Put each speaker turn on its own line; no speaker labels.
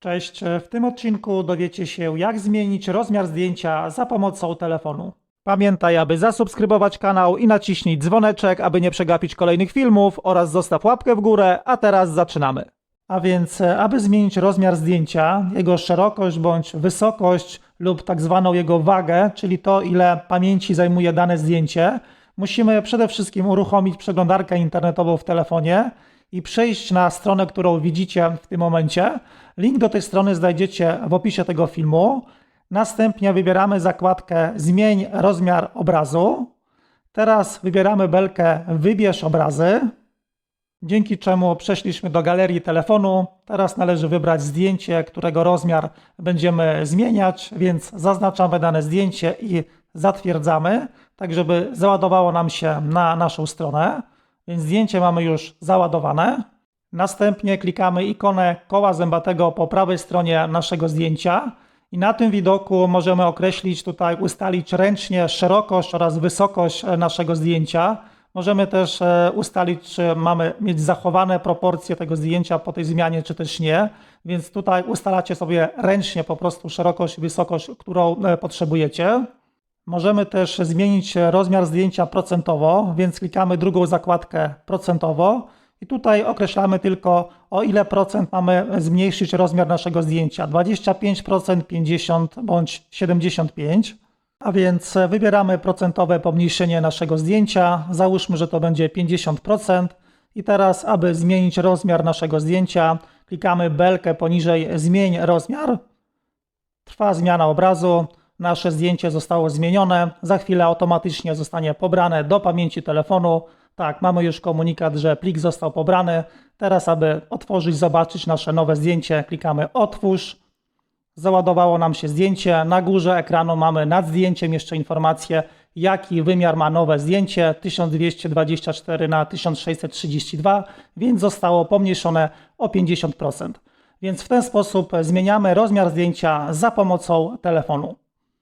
Cześć, w tym odcinku dowiecie się jak zmienić rozmiar zdjęcia za pomocą telefonu. Pamiętaj, aby zasubskrybować kanał i naciśnij dzwoneczek, aby nie przegapić kolejnych filmów oraz zostaw łapkę w górę, a teraz zaczynamy. A więc, aby zmienić rozmiar zdjęcia, jego szerokość bądź wysokość lub tak zwaną jego wagę, czyli to ile pamięci zajmuje dane zdjęcie, musimy przede wszystkim uruchomić przeglądarkę internetową w telefonie i przejść na stronę, którą widzicie w tym momencie. Link do tej strony znajdziecie w opisie tego filmu. Następnie wybieramy zakładkę Zmień rozmiar obrazu. Teraz wybieramy belkę Wybierz obrazy, dzięki czemu przeszliśmy do galerii telefonu. Teraz należy wybrać zdjęcie, którego rozmiar będziemy zmieniać, więc zaznaczamy dane zdjęcie i zatwierdzamy, tak żeby załadowało nam się na naszą stronę. Więc zdjęcie mamy już załadowane. Następnie klikamy ikonę koła zębatego po prawej stronie naszego zdjęcia i na tym widoku możemy określić tutaj, ustalić ręcznie szerokość oraz wysokość e, naszego zdjęcia. Możemy też e, ustalić, czy mamy mieć zachowane proporcje tego zdjęcia po tej zmianie, czy też nie. Więc tutaj ustalacie sobie ręcznie po prostu szerokość i wysokość, którą e, potrzebujecie. Możemy też zmienić rozmiar zdjęcia procentowo, więc klikamy drugą zakładkę procentowo i tutaj określamy tylko o ile procent mamy zmniejszyć rozmiar naszego zdjęcia 25%, 50 bądź 75. A więc wybieramy procentowe pomniejszenie naszego zdjęcia. Załóżmy, że to będzie 50%. I teraz, aby zmienić rozmiar naszego zdjęcia, klikamy belkę poniżej Zmień rozmiar. Trwa zmiana obrazu. Nasze zdjęcie zostało zmienione. Za chwilę automatycznie zostanie pobrane do pamięci telefonu. Tak, mamy już komunikat, że plik został pobrany. Teraz, aby otworzyć, zobaczyć nasze nowe zdjęcie, klikamy Otwórz. Załadowało nam się zdjęcie. Na górze ekranu mamy nad zdjęciem jeszcze informację, jaki wymiar ma nowe zdjęcie 1224 na 1632, więc zostało pomniejszone o 50%. Więc w ten sposób zmieniamy rozmiar zdjęcia za pomocą telefonu.